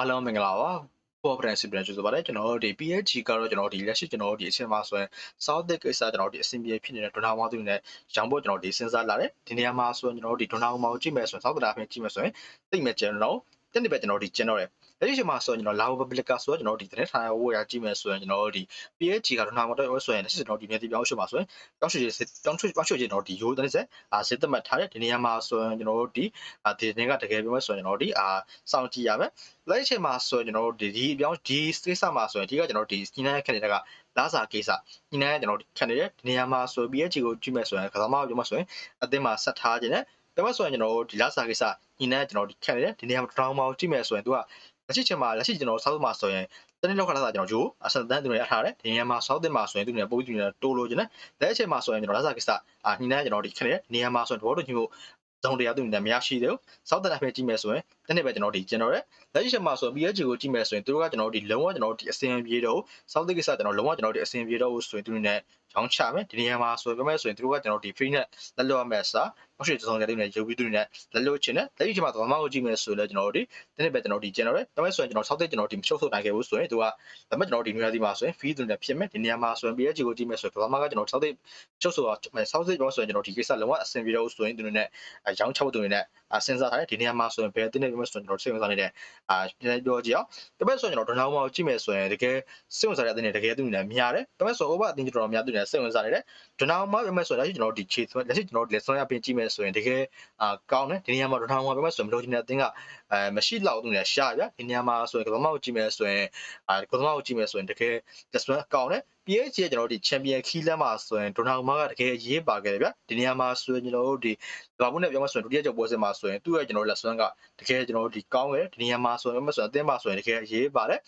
အားလုံးမင်္ဂလာပါပေါ်ပရန်စီပြန်ကျဆိုပါတယ်ကျွန်တော်တို့ဒီ PSG ကတော့ကျွန်တော်တို့ဒီလက်ရှိကျွန်တော်တို့ဒီအချိန်မှာဆိုရင် South ကိစ္စကျွန်တော်တို့ဒီအဆင်ပြေဖြစ်နေတဲ့ဒေါနာမာသူနဲ့ရောင်းဖို့ကျွန်တော်တို့ဒီစဉ်းစားလာတယ်ဒီနေရာမှာဆိုရင်ကျွန်တော်တို့ဒီဒေါနာမာကိုကြည့်မယ်ဆိုရင် South တာဖင်ကြည့်မယ်ဆိုရင်သိမဲ့ကျွန်တော်တနေ့ပဲကျွန်တော်တို့ဒီကျင်းတော့တယ် လက်ရှိမှာဆိုရင်ကျွန်တော်လာဘပလီကာဆိုတော့ကျွန်တော်ဒီသတင်းထားဝေရကြည့်မယ်ဆိုရင်ကျွန်တော်ဒီ PSG ကဒေါနာမာတော့ဆိုရင်လက်ရှိကျွန်တော်ဒီနေပြည်တော်ရှိမှာဆိုရင်တောင်းရွှေတောင်းရွှေတောင်းရွှေကျွန်တော်ဒီရိုးတဲ့ဆက်အာစစ်သက်မှတ်ထားတဲ့ဒီနေရာမှာဆိုရင်ကျွန်တော်တို့ဒီအာဒီနေကတကယ်ပြောမယ်ဆိုရင်ကျွန်တော်ဒီအာစောင့်ကြည့်ရမယ်လက်ရှိမှာဆိုရင်ကျွန်တော်တို့ဒီဒီအပြောင်းဒီ space မှာဆိုရင်ဒီကကျွန်တော်ဒီ skin နဲ့ခက်နေတဲ့ကလာစာကိစ္စညနေကျွန်တော်ခက်နေတဲ့ဒီနေရာမှာဆို PSG ကိုကြည့်မယ်ဆိုရင်ကစားမပြောမှဆိုရင်အသင်းမှာဆက်ထားခြင်းနဲ့ဒါမှဆိုရင်ကျွန်တော်ဒီလာစာကိစ္စညနေကျွန်တော်ဒီခက်နေတဲ့ဒီနေရာမှာတောင်းမောင်ကြည့်မယ်ဆိုရင်သူက လက်ရှိချိန်မှာလက်ရှိကျွန်တော်ဆောက်မှာဆိုရင်တနေ့လောက်ခါလာတာကျွန်တော်ဂျိုးအစတန်သူတွေအထားတယ်ဒီနေရာမှာဆောက်တင်မှာဆိုရင်သူတွေပို့ပြီးသူတွေတိုးလို့ခြင်းနဲ့လက်ရှိချိန်မှာဆိုရင်ကျွန်တော်လာစာကိစ္စအာညနေကျွန်တော်ဒီခက်နေတဲ့နေရာမှာဆိုရင်ဘောတို့ညို့ဇုံတရားသူတွေမရရှိသေးဘူးစောက်တန်အဖေကြည့်မယ်ဆိုရင် တနေ့ပဲကျွန်တော်ဒီကျွန်တော်ရဲ့လက်ရှိချက်မှာဆို PSG ကိုကြည့်မယ်ဆိုရင်သူတို့ကကျွန်တော်တို့ဒီလုံးဝကျွန်တော်တို့ဒီအစင်ပြေတော့စောက်တိကိစ္စကျွန်တော်လုံးဝကျွန်တော်တို့ဒီအစင်ပြေတော့ဆိုရင်သူတို့ ਨੇ ရောင်းချမယ်ဒီနေရာမှာဆိုပြောမယ်ဆိုရင်သူတို့ကကျွန်တော်တို့ဒီ free နဲ့လက်လွတ်မဲ့စာဟုတ်ရှိစုံတဲ့တွေနဲ့ရုပ်ပြီးသူတွေနဲ့လက်လွတ်ချင်တယ်လက်ရှိချက်မှာသမားကိုကြည့်မယ်ဆိုလည်းကျွန်တော်တို့ဒီတနေ့ပဲကျွန်တော်ဒီ general ဒါပေမဲ့ဆိုရင်ကျွန်တော်စောက်တိကျွန်တော်ဒီမချုပ်ထုတ်နိုင်ခဲ့ဘူးဆိုရင်သူကဒါပေမဲ့ကျွန်တော်ဒီနေရာဒီမှာဆိုရင် free သူတွေနဲ့ဖြစ်မယ်ဒီနေရာမှာဆိုရင် PSG ကိုကြည့်မယ်ဆိုရင်သမားကကျွန်တော်စောက်တိချုပ်ဆိုတော့စောက်တိပြောဆိုရင်ကျွန်တော်ဒီကိစ္စလုံးဝအစင်ပြေတော့ဆိုရင်သူတွေနဲ့ရောင်းချဖို့သူတွေနဲ့စဉ်းစားထားတယ်ဒီနေရာမှာဆိုရင်ဘယ်တင်းနေပြောမယ်ဆိုရင်ကျွန်တော်စိတ်ဝင်စားနေတဲ့အာပြောကြည့်အောင်ဒါပေမဲ့ဆိုရင်ကျွန်တော်ဒနာမောကြည့်မယ်ဆိုရင်တကယ်စိတ်ဝင်စားတဲ့အတင်းနေတကယ်သူနေများတယ်ဒါပေမဲ့ဆို over အတင်းတော်တော်များသူနေစိတ်ဝင်စားနေတယ်ဒနာမောပြောမယ်ဆိုရင်လက်ရှိကျွန်တော်ဒီခြေသွင်းလက်ရှိကျွန်တော်လက်ဆွဲရပင်ကြည့်မယ်ဆိုရင်တကယ်အာကောင်းတယ်ဒီနေရာမှာဒနာမောပြောမယ်ဆိုရင်မလို့ချင်တဲ့အတင်းကအဲမရှိလောက်သူနေရှားပြဒီနေရာမှာဆိုရင်ကမ္ဘာ့ကိုကြည့်မယ်ဆိုရင်အာကမ္ဘာ့ကိုကြည့်မယ်ဆိုရင်တကယ်လက်ဆွဲကောင်းတယ် PH ရဲ့ကျွန်တော်တို့ဒီချန်ပီယံခီးလမ်းမှာဆိုရင်ဒိုနာမာကတကယ်ရေးပါခဲ့တယ်ဗျဒီနေရာမှာဆိုရင်ကျွန်တော်တို့ဒီကဘာမှုနဲ့ပြောမှဆိုရင်ဒုတိယကျော်ပွဲစဉ်မှာဆိုရင်သူ့ရဲ့ကျွန်တော်တို့လက်ဆွမ်းကတကယ်ကျွန်တော်တို့ဒီကောင်းတယ်ဒီနေရာမှာဆိုရင်ပြောမှဆိုရင်အသင်းမှာဆိုရင်တကယ်ရေးပါတယ်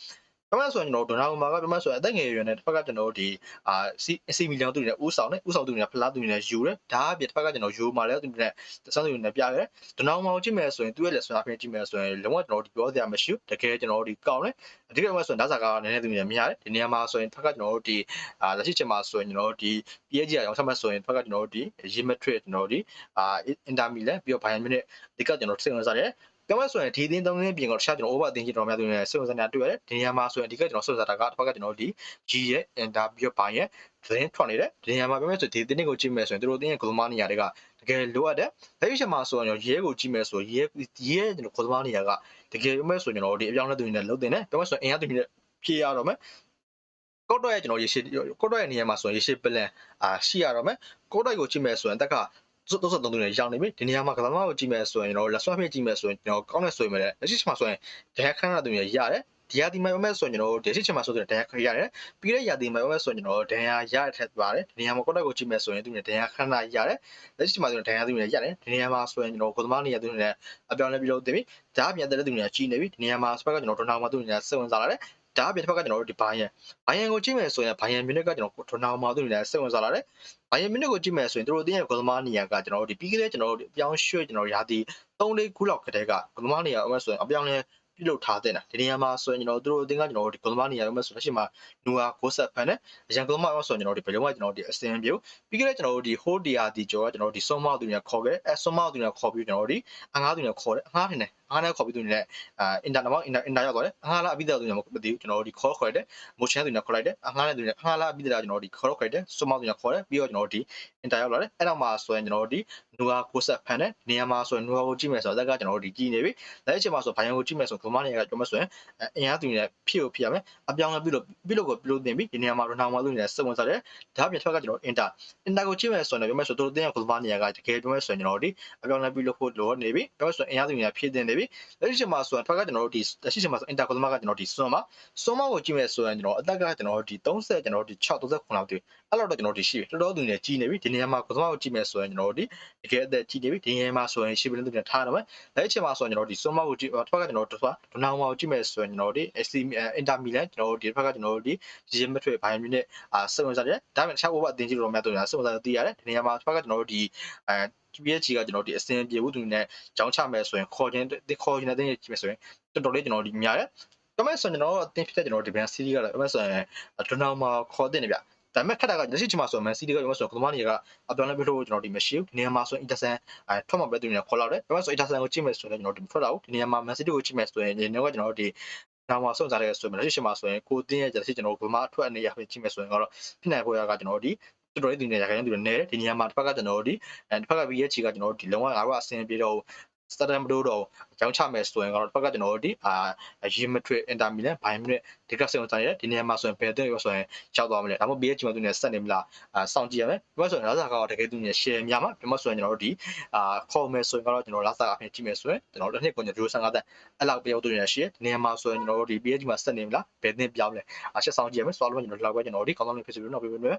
ဘာမှဆိုရင်ကျွန်တော်ဒိုနာမာကပြောမှဆိုရင်အသက်ငယ်ရွယ်နဲ့တစ်ဖက်ကကျွန်တော်တို့ဒီအာစီစီမီလီယံသူတွေနဲ့ဦးဆောင်နဲ့ဦးဆောင်သူတွေနဲ့ဖလားသူတွေနဲ့ယူတယ်ဒါအပြင်တစ်ဖက်ကကျွန်တော်ယူမာလဲသူတွေနဲ့စမ်းသူတွေနဲ့ပြခဲ့ဒိုနာမာကိုကြည့်မယ်ဆိုရင်သူ့ရဲ့လက်ဆွမ်းအပြင်ကြည့်မယ်ဆိုရင်လုံးဝကျွန်တော်တို့ပြောစရာမရှိဘူးတကယ်ကျွန်တော်တို့ဒီကောင်းတယ်အဓိကမှဆိုရင်ဒါစာကနည်းနည်းသူတွေများတယ်ဒီနေရာမှာဆိုရင်တစ်ဖက်ကကျွန်တော်တို့ဒီအာလက်ရှိချိန်မှာဆိုရင်ကျွန်တော်တို့ဒီ PSG အရောင်းချမှတ်ဆိုရင်တစ်ဖက်ကကျွန်တော်တို့ဒီရီမက်ထရစ်ကျွန်တော်တို့ဒီအာအင်တာမီလန်ပြီးတော့ဘိုင်ယန်မြူနစ်ဒီကကျွန်တော်စိတ်ဝင်စားတယ် ပြောမှဆိုရင်ဒီအသင်းသုံးသင်းပြင်ကတော့တခြားကျွန်တော် over အသင်းကြီးတော်များသူတွေနဲ့စိတ်ဝင်စားနေတာတွေ့ရတယ်ဒီနေရာမှာဆိုရင်ဒီကကျွန်တော်စိတ်ဝင်စားတာကတစ်ဖက်ကကျွန်တော်ဒီ G ရဲ့ enter ပြီးတော့ buy ရဲ့သတင်းထွက်နေတယ်ဒီနေရာမှာပြောမှဆိုဒီအသင်းကိုကြည့်မယ်ဆိုရင်တို့အသင်းရဲ့ဂိုးမနေရာတွေကတကယ်လိုအပ်တယ်လက်ရှိမှာဆိုရင်ရဲကိုကြည့်မယ်ဆိုရဲရဲကျွန်တော်ဂိုးမနေရာကတကယ်ပြောမှဆိုရင်ကျွန်တော်ဒီအပြောင်းလဲသူတွေနဲ့လုံးတင်တယ်ပြောမှဆိုရင်အင်အားသူတွေနဲ့ဖြည့်ရတော့မယ်ကော့တော့ရဲ့ကျွန်တော်ရေရှိကော့တော့ရဲ့နေရာမှာဆိုရင်ရေရှိပလန်အာရှိရတော့မယ်ကော့တော့ကိုကြည့်မယ်ဆိုရင်တက်က 33သူနဲ့ရောက်နေပြီဒီနေရာမှာကစားသမားကိုကြည့်မယ်ဆိုရင်ကျွန်တော်လက်ဆွဲဖိကြည့်မယ်ဆိုရင်ကျွန်တော်ကောင်းတဲ့ဆိုရင်လည်းလက်ရှိချိန်မှာဆိုရင်ဒဏ်ခန်းရသူတွေရတယ်ဒီရာဒီမှာပဲဆိုရင်ကျွန်တော်တို့ဒီရှိချင်မှာဆိုရင်ဒဏ်ရာခရရတယ်ပြီးတဲ့ရာဒီမှာပဲဆိုရင်ကျွန်တော်ဒဏ်ရာရတဲ့ထက်ပါတယ်ဒီနေရာမှာကွက်တက်ကိုကြည့်မယ်ဆိုရင်သူနဲ့ဒဏ်ရာခဏရတယ်လက်ရှိမှာဆိုရင်ဒဏ်ရာသူနဲ့ရတယ်ဒီနေရာမှာဆိုရင်ကျွန်တော်ကိုသမားနေရာသူနဲ့အပြောင်းလဲပြီးတော့တင်ပြီဒါအပြင်တဲ့သူနဲ့ကြီးနေပြီဒီနေရာမှာစပတ်ကကျွန်တော်ဒနာမှာသူနဲ့စိတ်ဝင်စားလာတယ် ဒါအပြင်တစ်ဖက်ကကျွန်တော်တို့ဒီဘိုင်ယန်ဘိုင်ယန်ကိုကြည့်မယ်ဆိုရင်ဘိုင်ယန်မြူနစ်ကကျွန်တော်ဒနာမှာသူနဲ့စိတ်ဝင်စားလာတယ်ဘိုင်ယန်မြူနစ်ကိုကြည့်မယ်ဆိုရင်တို့အတင်းရဲ့ကိုသမားနေရာကကျွန်တော်တို့ဒီပြီးခဲ့တဲ့ကျွန်တော်တို့အပြောင်းရွှေ့ကျွန်တော်ရာသီ3လေးခုလောက်ကတည်းကကိုသမားနေရာအမှဆိုရင်အပြောင်းလဲ ပြုလုပ်ထားတဲ့နာဒီနေရာမှာဆိုရင်ကျွန်တော်တို့အတင်းကကျွန်တော်တို့ဒီကွန်သမားနေရာရောမဲ့ဆိုလက်ရှိမှာနူဟာ60ဖန်နဲ့အရန်ကွန်သမားရောဆိုရင်ကျွန်တော်တို့ဒီဘယ်လုံးကကျွန်တော်တို့ဒီအစင်ပြုပြီးခဲ့တဲ့ကျွန်တော်တို့ဒီ hold dia ဒီကျော်ကကျွန်တော်တို့ဒီဆွမ်းမောက်သူညာခေါ်ခဲ့အဲဆွမ်းမောက်သူညာခေါ်ပြီးကျွန်တော်တို့ဒီအငားသူညာခေါ်တယ်အငားထင်တယ်အငားနဲ့ခေါ်ပြီးသူညာအာအင်တာနော်အင်တာအင်တာရောက်သွားတယ်အငားလားအပြီးတဲ့သူညာမသိဘူးကျွန်တော်တို့ဒီခေါ်ခေါ်တယ်မိုချန်သူညာခေါ်လိုက်တယ်အငားနဲ့သူညာအငားလားအပြီးတဲ့ကျွန်တော်တို့ဒီခေါ်ခေါ်တယ်ဆွမ်းမောက်သူညာခေါ်တယ်ပြီးတော့ကျွန်တော်တို့ဒီအင်တာရောက်လာတယ်အဲ့တော့မှဆိုရင်ကျွန်တော်တို့ဒီ နူဟာ60ဖန်နဲ့နေရာမှာဆိုရင်နူဟာကိုကြည့်မယ်ဆိုတော့အသက်ကကျွန်တော်တို့ဒီကြည့်နေပြီလက်ရှိမှာဆိုဘိုင်ယန်ကိုကြည့်မယ်ဆိုဒိုမာနေကကျွန်တော်ဆိုရင်အင်အားသူနေဖြစ်ကိုဖြစ်ရမယ်အပြောင်းလဲပြုလို့ပြုလို့ကိုပြုလို့တင်ပြီဒီနေရာမှာရိုနာမာသူနေစက်ဝင်စားတယ်ဒါပြင်ထွက်ကကျွန်တော်အင်တာအင်တာကိုကြည့်မယ်ဆိုရင်ပြောမယ်ဆိုတော့တို့တင်ရကိုသမားနေရာကတကယ်ပြောမယ်ဆိုရင်ကျွန်တော်ဒီအပြောင်းလဲပြုလို့ဖို့လိုနေပြီပြောမယ်ဆိုရင်အင်အားသူနေဖြည့်တင်နေပြီလက်ရှိမှာဆိုရင်ထွက်ကကျွန်တော်တို့ဒီလက်ရှိမှာဆိုအင်တာကိုသမားကကျွန်တော်ဒီစွန်မှာစွန်မကိုကြည့်မယ်ဆိုရင်ကျွန်တော်အသက်ကကျွန်တော်ဒီ30ကျွန်တော်ဒီ6 39လောက်တည်းအဲ့လောက်တော့ကျွန်တော်ဒီရှိပြီတော်တော်သူနေကြီးနေပြီဒီနေရာမှာကိုသမားကိုကြည့်မယ်ဆိုရင်ကျွန်တော်ဒီတကယ်အသက်ကြီးနေပြီဒီနေရာမှာဆိုရင်ရှိပြီလို့သူနေထားတော့မယ်လက်ရှိမှာဆိုရင်ကျွန်တော်ဒီစွန်မကိုကြည့်ထွက်ကကျွန်တော်တို့ဒနာမာကိုကြည့်မယ်ဆိုရင်ကျွန်တော်ဒီ AC အင်တာမီလန်ကျွန်တော်တို့ဒီဘက်ကကျွန်တော်တို့ဒီရီမက်ထရစ်ဘိုင်ယန်မြူနစ်အာစဝင်စားတယ်ဒါပေမဲ့တခြားဘောအသင်းကြီးတော်များတို့ညာစဝင်စားသိရတယ်ဒီနေရာမှာဘက်ကကျွန်တော်တို့ဒီအဲ PSG ကကျွန်တော်ဒီအစင်ပြေဘူးသူနဲ့ကြောင်းချမယ်ဆိုရင်ခေါ်ခြင်းခေါ်ခြင်းတဲ့ကြည့်မယ်ဆိုရင်တော်တော်လေးကျွန်တော်ဒီများတယ်ဒါမဲ့ဆိုရင်ကျွန်တော်အသင်းဖြစ်တဲ့ကျွန်တော်ဒီ brand series ကတော့ဒါမဲ့ဆိုရင်ဒနာမာခေါ်တဲ့နေဗျ ဒါပေမဲ့ခက်တာကလက်ရှိချိန်မှာဆိုရင် Man City ကကျွန်တော်ဆိုကသမားတွေကအပြောင်းလဲပြလို့ကျွန်တော်ဒီမရှိဘူးဒီနေရာမှာဆိုရင် Ederson အဲထွက်မှာပဲသူနေခေါ်လောက်တယ်ဒါပေမဲ့ဆို Ederson ကိုကြည့်မယ်ဆိုရင်ကျွန်တော်ဒီထွက်တာဘူးဒီနေရာမှာ Man City ကိုကြည့်မယ်ဆိုရင်ဒီနေရာကကျွန်တော်ဒီနောက်မှာဆုံးစားတဲ့ဆိုရင်လက်ရှိချိန်မှာဆိုရင်ကိုတင်းရဲ့လက်ရှိကျွန်တော်ဘယ်မှာအထွက်အနေရပဲကြည့်မယ်ဆိုရင်ကတော့ဖြစ်နိုင်ဖို့ရကကျွန်တော်ဒီတော်တော်လေးဒီနေရာခိုင်တူနေတယ်ဒီနေရာမှာတစ်ဖက်ကကျွန်တော်ဒီအဲတစ်ဖက်က VH ကကျွန်တော်ဒီလုံးဝငါတို့အဆင်ပြေတော့ စတန်မတိုးတော့အကြောင်းချမယ်ဆိုရင်ကတော့တစ်ဖက်ကကျွန်တော်တို့ဒီအာရီမက်ထရစ်အင်တာမီလန်ဘိုင်မီနစ်ဒီကဆက်အောင်တိုင်းဒီနေရာမှာဆိုရင်ဘယ်တဲ့ရောဆိုရင်ကြောက်သွားမလဲဒါမှမဟုတ် BH မှာသူနေဆက်နေမလားအာစောင့်ကြည့်ရမယ်ဒီမှာဆိုရင်လာစာကတော့တကယ်သူနေ share များမှာဒီမှာဆိုရင်ကျွန်တော်တို့ဒီအာခေါ်မယ်ဆိုရင်ကတော့ကျွန်တော်လာစာအဖြစ်ကြည့်မယ်ဆိုရင်ကျွန်တော်တို့တစ်နှစ်ကိုကျွန်တော်55တန်းအဲ့လောက်ပြောသူနေ share ဒီနေရာမှာဆိုရင်ကျွန်တော်တို့ဒီ BH မှာဆက်နေမလားဘယ်တဲ့ပြောင်းလဲအချက်ဆောင်ကြည့်ရမယ်ဆိုတော့ကျွန်တော်တို့လောက်ပဲကျွန်တော်တို့ဒီကောင်းကောင်းလေးဖြစ်စီလို့နောက်ပြီးပဲ